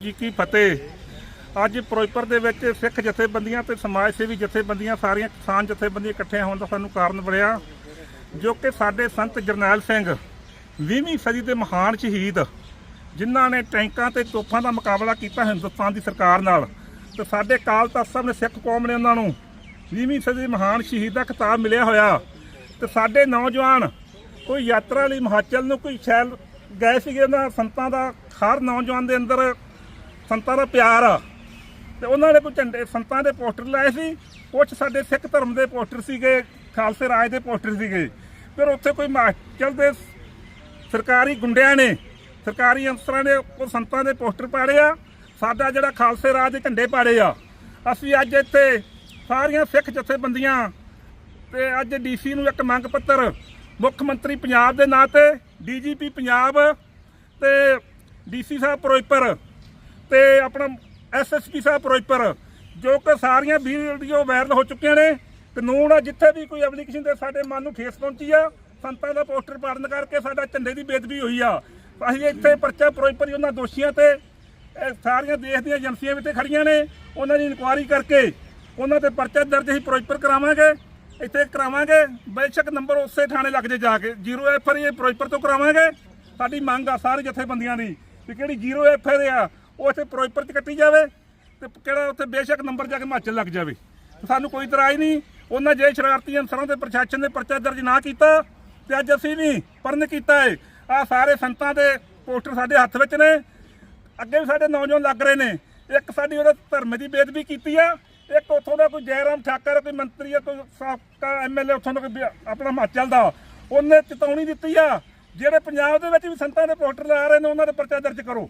ਜੀ ਕੀ ਫਤਿਹ। ਅੱਜ ਫਿਰੋਜ਼ਪੁਰ ਦੇ ਵਿੱਚ ਸਿੱਖ ਜਥੇਬੰਦੀਆਂ ਤੇ ਸਮਾਜ ਸੇਵੀ ਜਥੇਬੰਦੀਆਂ ਸਾਰੀਆਂ ਕਿਸਾਨ ਜਥੇਬੰਦੀਆਂ ਇਕੱਠੇ ਹੋਣ ਦਾ ਸਾਨੂੰ ਕਾਰਨ ਬਣਿਆ ਜੋ ਕਿ ਸਾਡੇ ਸੰਤ ਜਰਨੈਲ ਸਿੰਘ 20ਵੀਂ ਸਦੀ ਦੇ ਮਹਾਨ ਸ਼ਹੀਦ, ਜਿਨ੍ਹਾਂ ਨੇ ਟੈਂਕਾਂ ਤੇ ਤੋਪਾਂ ਦਾ ਮੁਕਾਬਲਾ ਕੀਤਾ ਹਿੰਦੁਸਤਾਨ ਦੀ ਸਰਕਾਰ ਨਾਲ। ਤੇ ਸਾਡੇ ਕਾਲ ਤਖਤ ਸਾਹਿਬ ਨੇ ਸਿੱਖ ਕੌਮ ਨੇ ਉਹਨਾਂ ਨੂੰ 20ਵੀਂ ਸਦੀ ਦੇ ਮਹਾਨ ਸ਼ਹੀਦ ਦਾ ਖਿਤਾਬ ਮਿਲਿਆ ਹੋਇਆ। ਤੇ ਸਾਡੇ ਨੌਜਵਾਨ ਕੋਈ ਯਾਤਰਾ ਲਈ ਹਿਮਾਚਲ ਨੂੰ ਕੋਈ ਸ਼ੈਲ ਗਏ ਸੀਗੇ, ਉਹਨਾਂ ਸੰਤਾਂ ਦਾ ਹਰ ਨੌਜਵਾਨ ਦੇ ਅੰਦਰ ਸੰਤਾਂ ਦਾ ਪਿਆਰ ਆ। ਤੇ ਉਹਨਾਂ ਨੇ ਕੋਈ ਝੰਡੇ, ਸੰਤਾਂ ਦੇ ਪੋਸਟਰ ਲਾਏ ਸੀ। ਕੁਝ ਸਾਡੇ ਸਿੱਖ ਧਰਮ ਦੇ ਪੋਸਟਰ ਸੀਗੇ, ਖਾਲਸੇ ਰਾਜ ਦੇ ਪੋਸਟਰ ਸੀਗੇ। ਫਿਰ ਉੱਥੇ ਕੋਈ ਹਿਮਾਚਲ ਦੇ ਸਰਕਾਰੀ ਗੁੰਡਿਆਂ ਨੇ, ਸਰਕਾਰੀ ਅਫਸਰਾਂ ਨੇ ਉਹ ਸੰਤਾਂ ਦੇ ਪੋਸਟਰ ਪਾੜੇ ਆ। ਸਾਡਾ ਜਿਹੜਾ ਖਾਲਸੇ ਰਾਜ ਦੇ ਝੰਡੇ ਪਾੜੇ ਆ। ਅਸੀਂ ਅੱਜ ਇੱਥੇ ਸਾਰੀਆਂ ਸਿੱਖ ਜਥੇਬੰਦੀਆਂ ਤੇ ਅੱਜ ਡੀਸੀ ਨੂੰ ਇੱਕ ਮੰਗ ਪੱਤਰ, ਮੁੱਖ ਮੰਤਰੀ ਪੰਜਾਬ ਦੇ ਨਾਂ ਤੇ, ਡੀਜੀਪੀ ਪੰਜਾਬ ਤੇ ਡੀਸੀ ਸਾਹਿਬ ਫਿਰੋਜ਼ਪੁਰ ਤੇ ਆਪਣਾ ਐਸਐਸਪੀ ਸਾਹਿਬ ਫਿਰੋਜ਼ਪੁਰ, ਜੋ ਕਿ ਸਾਰੀਆਂ ਵੀਡੀਓ ਵਾਇਰਲ ਹੋ ਚੁੱਕੀਆਂ ਨੇ ਕਾਨੂੰਨ ਆ, ਜਿੱਥੇ ਵੀ ਕੋਈ ਐਪਲੀਕੇਸ਼ਨ ਤੇ ਸਾਡੇ ਮਨ ਨੂੰ ਠੇਸ ਪਹੁੰਚੀ ਆ, ਸੰਤਾਂ ਦਾ ਪੋਸਟਰ ਪਾੜਨ ਕਰਕੇ ਸਾਡਾ ਝੰਡੇ ਦੀ ਬੇਦਬੀ ਹੋਈ ਆ। ਅਸੀਂ ਇੱਥੇ ਪਰਚਾ ਫਿਰੋਜ਼ਪੁਰ ਉਹਨਾਂ ਦੋਸ਼ੀਆਂ ਤੇ ਸਾਰੀਆਂ ਦੇਸ਼ ਦੀਆਂ ਏਜੰਸੀਆਂ ਵੀ ਤੇ ਖੜੀਆਂ ਨੇ, ਉਹਨਾਂ ਦੀ ਇਨਕੁਆਇਰੀ ਕਰਕੇ ਉਹਨਾਂ ਤੇ ਪਰਚਾ ਦਰਜ ਅਸੀਂ ਫਿਰੋਜ਼ਪੁਰ ਕਰਾਵਾਂਗੇ, ਇੱਥੇ ਕਰਾਵਾਂਗੇ, ਬੇਸ਼ੱਕ ਨੰਬਰ ਉਸੇ ਥਾਣੇ ਲੱਗ ਜੇ ਜਾ ਕੇ ਜ਼ੀਰੋ ਐਫ ਆਰ ਇਹ ਫਿਰੋਜ਼ਪੁਰ ਤੋਂ ਕਰਾਵਾਂਗੇ। ਸਾਡੀ ਮੰਗ ਆ ਸਾਰੇ ਜਥੇਬੰਦੀਆਂ ਦੀ, ਵੀ ਕਿਹੜੀ ਜ਼ੀਰੋ ਐਫ ਆਰ ਆ ਉਹ ਇੱਥੇ ਫਿਰੋਜ਼ਪੁਰ 'ਚ ਕੱਟੀ ਜਾਵੇ ਤੇ ਕਿਹੜਾ ਉੱਥੇ ਬੇਸ਼ੱਕ ਨੰਬਰ ਜਾ ਕੇ ਹਿਮਾਚਲ ਲੱਗ ਜਾਵੇ। ਸਾਨੂੰ ਕੋਈ ਇਤਰਾਜ਼ ਨਹੀਂ। ਉਹਨਾਂ ਜੇ ਸ਼ਰਾਰਤੀ ਅਨਸਰਾਂ ਦੇ ਪ੍ਰਸ਼ਾਸਨ ਨੇ ਪਰਚਾ ਦਰਜ ਨਾ ਕੀਤਾ ਤੇ ਅੱਜ ਅਸੀਂ ਵੀ ਪਰਨ ਕੀਤਾ ਹੈ ਆ ਸਾਰੇ ਸੰਤਾਂ ਦੇ ਪੋਸਟਰ ਸਾਡੇ ਹੱਥ ਵਿੱਚ ਨੇ। ਅੱਗੇ ਵੀ ਸਾਡੇ ਨੌਜਵਾਨ ਲੱਗ ਰਹੇ ਨੇ। ਇੱਕ ਸਾਡੀ ਉਹਦਾ ਧਰਮ ਦੀ ਬੇਦਬੀ ਕੀਤੀ ਆ। ਇੱਕ ਉੱਥੋਂ ਦਾ ਕੋਈ ਜੈਰਾਮ ਠਾਕਰ, ਕੋਈ ਮੰਤਰੀ ਆ ਕੋਈ ਸਾਬਕਾ ਐਮਐਲਏ ਉੱਥੋਂ ਦਾ ਕੋਈ ਆਪਣਾ ਹਿਮਾਚਲ ਦਾ, ਉਹਨੇ ਚੇਤਾਵਨੀ ਦਿੱਤੀ ਆ। ਜਿਹੜੇ ਪੰਜਾਬ ਦੇ ਵਿੱਚ ਵੀ ਸੰਤਾਂ ਦੇ ਪੋਸਟਰ ਲਾ ਰਹੇ ਨੇ, ਉਹਨਾਂ ਦੇ ਪਰਚਾ ਦਰਜ ਕਰੋ।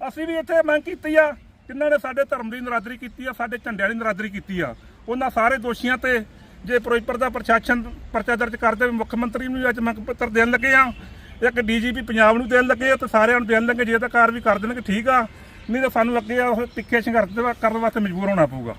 ਅਸੀਂ ਵੀ ਇੱਥੇ ਮੰਗ ਕੀਤੀ ਆ, ਜਿਨ੍ਹਾਂ ਨੇ ਸਾਡੇ ਧਰਮ ਦੀ ਨਰਾਦਰੀ ਕੀਤੀ ਆ, ਸਾਡੇ ਝੰਡਿਆਂ ਦੀ ਨਰਾਦਰੀ ਕੀਤੀ ਆ। ਉਹਨਾਂ ਸਾਰੇ ਦੋਸ਼ੀਆਂ ਤੇ ਜੇ ਫਿਰੋਜ਼ਪੁਰ ਦਾ ਪ੍ਰਸ਼ਾਸਨ ਪਰਚਾ ਦਰਜ ਕਰਦੇ ਹੋਏ ਮੁੱਖ ਮੰਤਰੀ ਨੂੰ ਵੀ ਅੱਜ ਮੰਗ ਪੱਤਰ ਦੇਣ ਲੱਗੇ ਆ। ਇੱਕ ਡੀਜੀਪੀ ਪੰਜਾਬ ਨੂੰ ਦੇਣ ਲੱਗੇ ਆ ਤੇ ਸਾਰਿਆਂ ਨੂੰ ਦੇਣ ਲੱਗੇ, ਜੇ ਤਾਂ ਕਾਰ ਵੀ ਕਰ ਦੇਣਗੇ, ਠੀਕ ਆ। ਨਹੀਂ ਤਾਂ ਸਾਨੂੰ ਅੱਗੇ ਆ, ਉਹ ਤਿੱਖੇ ਸੰਘਰਸ਼ ਕਰਨ ਵਾਸਤੇ ਮਜਬੂਰ ਹੋਣਾ ਪਊਗਾ।